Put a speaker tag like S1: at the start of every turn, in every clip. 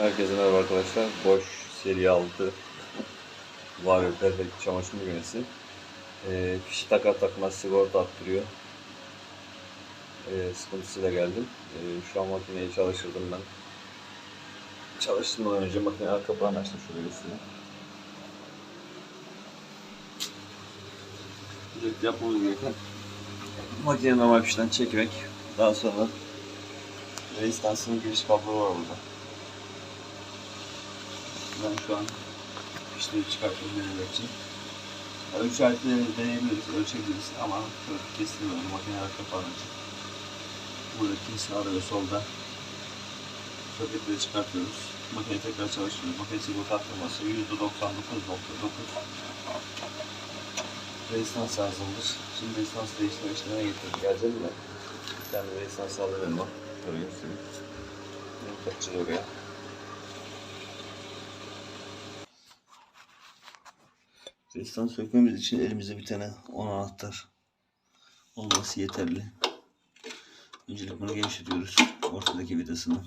S1: Herkese merhaba arkadaşlar. Boş seri 6 Vario Perfect çamaşır makinesi. Ee, fişi takar takmaz sigorta attırıyor. Ee, sıkıntısıyla geldim. Ee, şu an makineyi çalıştırdım ben. Çalıştırmadan önce makine arka kapağını açtım şöyle göstereyim. Öncelikle yapmamız gereken makineyi normal fişten çekmek. Daha sonra rezistansının giriş kablosu var burada. Ben şu an fişleri çıkartıyorum denemek. Ölçü aletleri deneyebiliriz, ölçebiliriz ama şöyle kestirmiyorum makine arka kapağını açıp. Buradaki sağda ve solda soketleri çıkartıyoruz. Makineyi tekrar çalıştırıyoruz. Makine sigorta atlaması %99.9 Rezistans lazımdır. Şimdi rezistans değiştirme işlemine getirdim. Geleceğim mi? Bir tane rezistans alıyorum bak. Şöyle göstereyim. Bunu takacağız oraya. Rezistans sökmemiz için elimizde bir tane 10 anahtar olması yeterli. Öncelikle bunu genişletiyoruz. Ortadaki vidasını.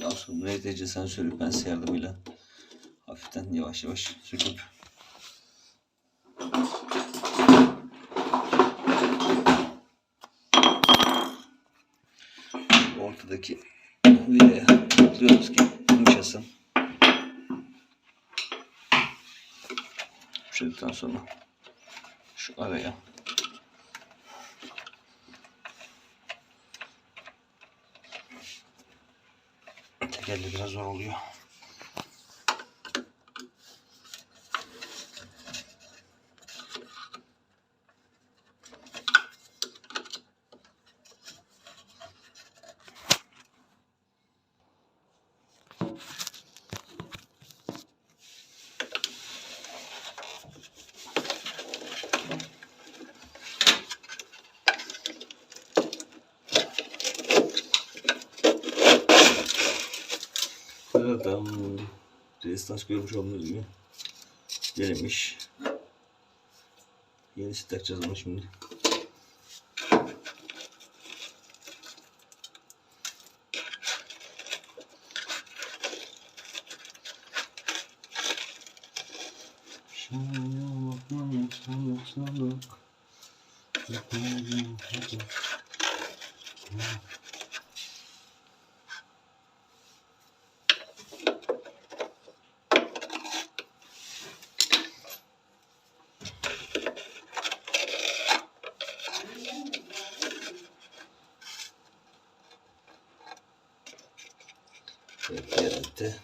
S1: Daha sonra RTC sensörü pense yardımıyla hafiften yavaş yavaş söküp ortadaki vidaya tıklıyoruz ki yumuşasın. Yumuşadıktan sonra şu araya tek elde biraz zor oluyor. Sıradan rezistans görmüş olduğunuz gibi denemiş. Yenisi takacağız ama şimdi. Evet, genelde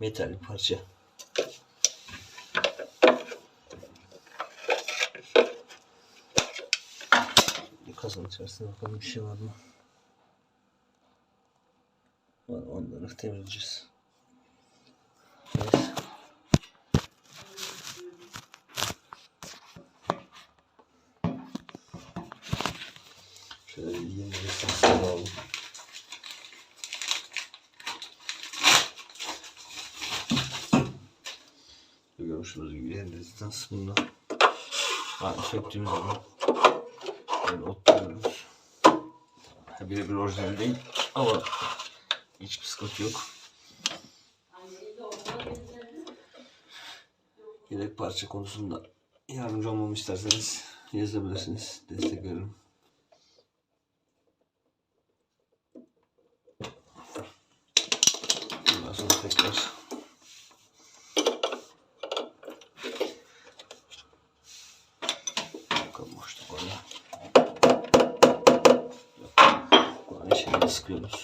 S1: metal bir parça. Bir kazanın içerisinde bakalım bir şey var mı? Var onları temizleyeceğiz. Evet. Şöyle yeni bir sensör alalım. Görmüşsünüz gibi yer rezistans bunda. Ha, söktüğümüz zaman böyle oturuyoruz. Ha, birebir orijinal değil ama hiçbir sıkıntı yok. Yedek parça konusunda yardımcı olmamı isterseniz yazabilirsiniz. Destek veririm. Ondan sonra tekrar Bakalım boşluk var mı? Yok. Bu aynı şekilde sıkıyoruz.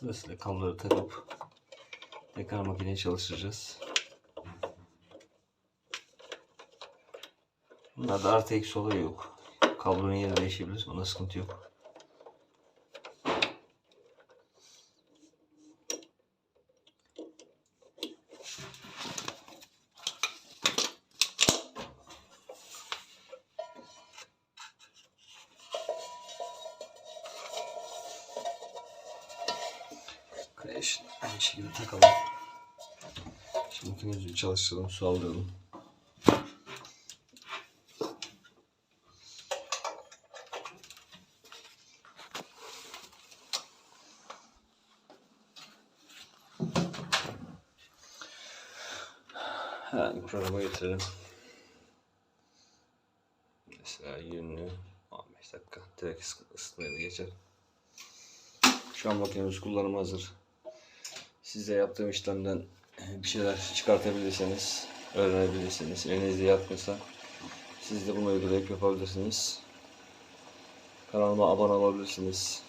S1: Sırasıyla kabloları takıp tekrar makineyi çalıştıracağız. Bunlarda artı eksi olayı yok. Kablonun yeri değişebilir. Ona sıkıntı yok. Kreş aynı şekilde takalım. Şimdi makinemizi çalıştıralım, su. Herhangi bir programa getirelim. Mesela yönünü 15 dakika direkt ısı- ısıtmaya da geçer. Şu an makinemiz kullanıma hazır. Siz de yaptığım işlemden bir şeyler çıkartabilirseniz, öğrenebilirsiniz. Elinizde yatkınsa siz de bunu uygulayıp yapabilirsiniz. Kanalıma abone olabilirsiniz.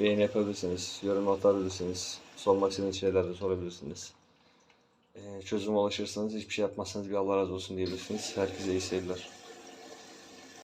S1: Beğeni yapabilirsiniz, yorum atabilirsiniz. Sormak istediğiniz şeyler de sorabilirsiniz. Ee, çözüme ulaşırsanız hiçbir şey yapmazsanız bir Allah razı olsun diyebilirsiniz. Herkese iyi seyirler.